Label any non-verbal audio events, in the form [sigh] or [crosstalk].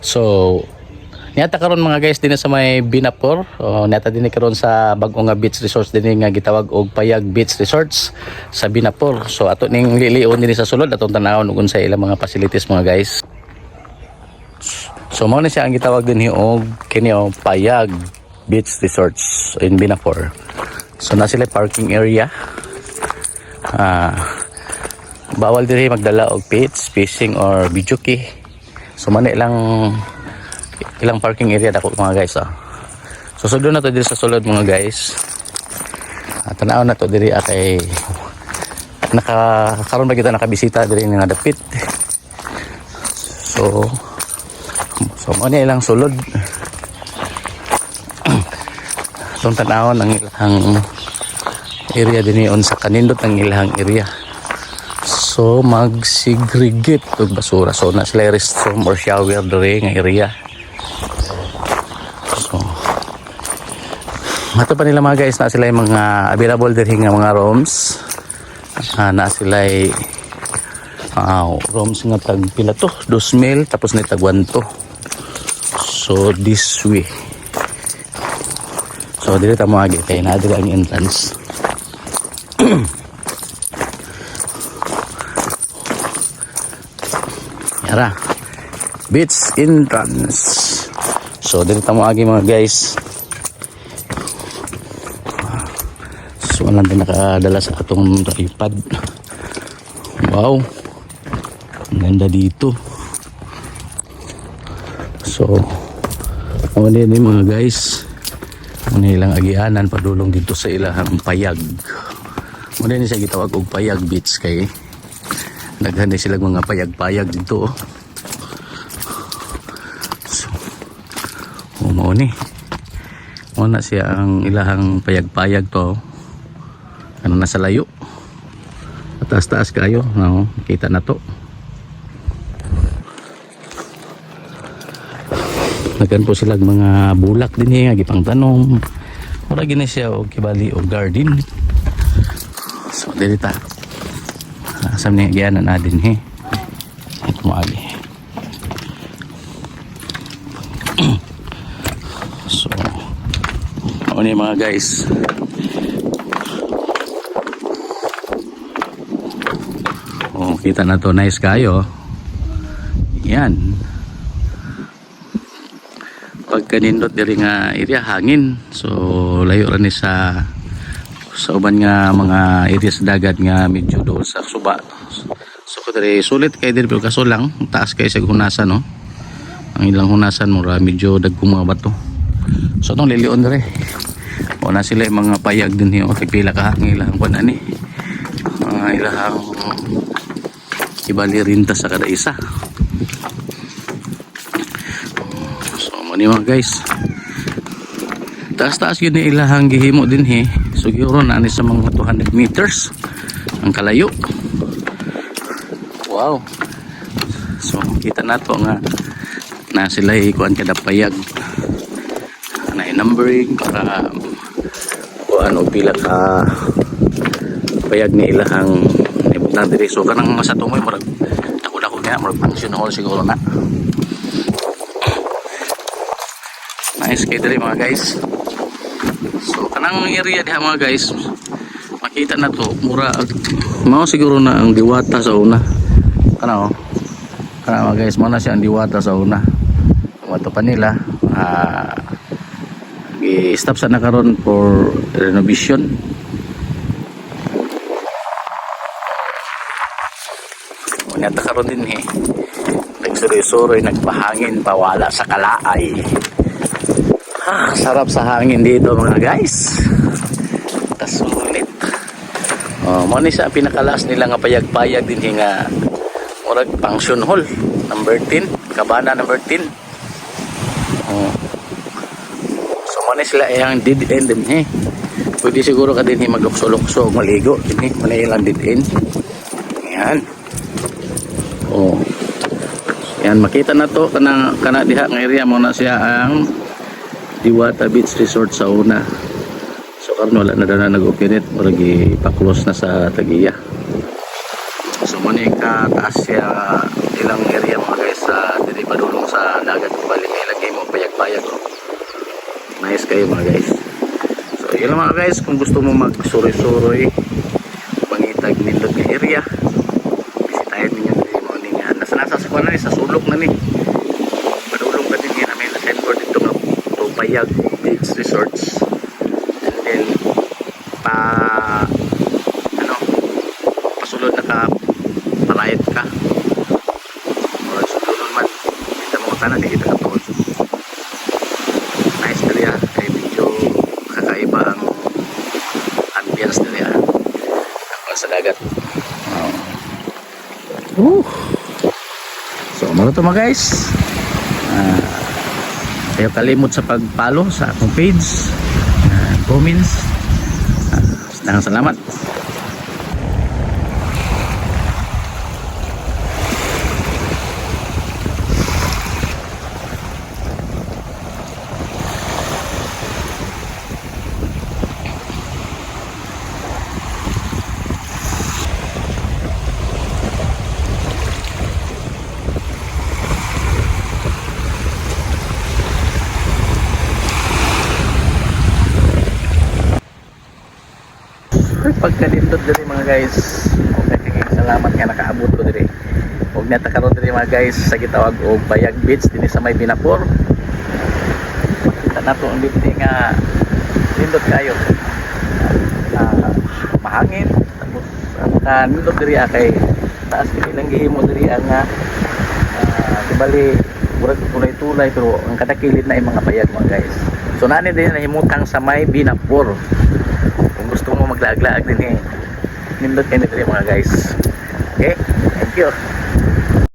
So, Niyata karon mga guys din sa may Binapor. O niyata din karon sa bagong nga beach resorts din nga gitawag og Payag Beach Resorts sa Binapor. So ato ning lilion din sa sulod atong tanawon ug unsa ilang mga facilities mga guys. So mao ni siya ang gitawag din og kini og Payag Beach Resorts in Binapor. So na sila parking area. Ah bawal diri magdala og pits, fishing or key. So man ilang ilang parking area dako mga guys ah. So sugdo na to diri sa sulod mga guys. At tanaw na to diri at ay naka karon ba kita nakabisita diri nga dapit. So so mo ni ilang sulod. Itong tanawon ang ilang area din on sa kanindot ang ilang area. So mag-segregate og basura. So na sila restroom or shower diri nga area. So Mato pa nila mga guys na sila yung mga available diri nga mga rooms. Ah, na sila ah, rooms nga tag pila to, 2,000 tapos ni tag 1 to. So this way. So dili ta mo agi kay na ang entrance. [clears throat] Yara. Beach entrance. So dito tamo agi mga guys. So lang din nakadala sa atong tripod. Wow. Ang ganda dito. So ano din mga guys. Ano ilang agianan padulong dito sa ilahang payag. Ano din siya gitawag og payag beach kay Naghan din sila mga payag-payag dito. Oh. So, oh, mao ni. Mao na siya ang ilahang payag-payag to. Ano na sa layo. Taas-taas kayo. No? Kita na to. Naghan po sila mga bulak din eh. Gipang tanom. Wala gina siya o kibali o garden. So, dili ta asam ni gianan adin he ito mo agi [clears throat] so ano mga guys. Oh kita na to. Nice kayo yan. Pagka nindot diri nga area hangin. So layo ra ni sa sa uban nga mga areas dagat nga medyo doon sa suba. So kadiri sulit kay diri pero kaso lang taas kay sa hunasan no? Ang ilang hunasan mo ra medyo dagkong mga bato so tong lilion diri o na sila mga payag din hiyo pila ka ang ilang kuan ani mga ilang ibali rinta sa kada isa. So mo guys. Taas-taas yun ni ilahang gihimo din he siguro na sa mga 200 meters. Ang kalayo. Wow. So kita na to nga na sila ikuan kada payag. Na numbering para kuan og pila ka payag ni ilahang ibutang diri. So kanang mga sa tumoy murag dako-dako nga murag function hall siguro na. Nice kay diri mga guys So kanang area diha mga guys makita na to mura mao siguro na ang diwata sa una. Kana oh. Kana mga guys mao na siya ang diwata sa una. Wato pa nila ah i-stop sa na karon for renovation. Unya ta karon din eh. Nagsuroy-suroy nagpahangin pawala sa kalaay. Ah, sarap sa hangin dito mga guys. Kasulit. Oh, mo ni sa pinakalas nila nga payag-payag din nga murag function hall number 10, kabana number 10. Oh. So mo ni sila yang dead end din eh. Pwede siguro ka din maglukso-lukso maligo din eh. Mo ilang dead end. Yan. Oh. Yan makita na to kana kana diha nga area mo na siya ang Diwata Beach Resort sa una. So karon wala na daw na nag-operate murag ipa-close na sa Tagiya. So mo ni ka taas siya ilang area mga guys sa padulong sa dagat bali kay lagay mo payag-payag oh. nice kayo mga guys so yun mga guys kung gusto mo mag suroy-suroy pangitag nindot nga area bisitahin ninyo mo ni nga nasa nasa sa na sa sulok na ni madulong ka din yan namin na board dito nga Tupayag Beach Resorts. And then pa ano pasulod na ka palayat ka. Or sulod man kita mo tanan di kita katulad. Nice ah kay medyo kakaiba ang ambience ah ako sa dagat. Oh. so mga to mga guys. Ah kayo kalimot sa pagpalo sa akong page. Uh, comments. Uh, salamat pagkalindot diri mga guys. Okay kay salamat nga nakaabot ko diri ug nata karon diri mga guys sa gitawag og Bayag Beach dinhi sa may Binapor makita nato ang libti nga lindot kayo. Ah, mahangin tapos uh, nindot diri ah, kay taas kini lang gihimo diri ang uh, bali murag tulay-tulay pero ang kadakilid na yung mga bayag mga guys. So nani din nahimutang sa may Binapor kung gusto mo maglaag-laag din eh. Nindot nito mga guys. Okay? Thank you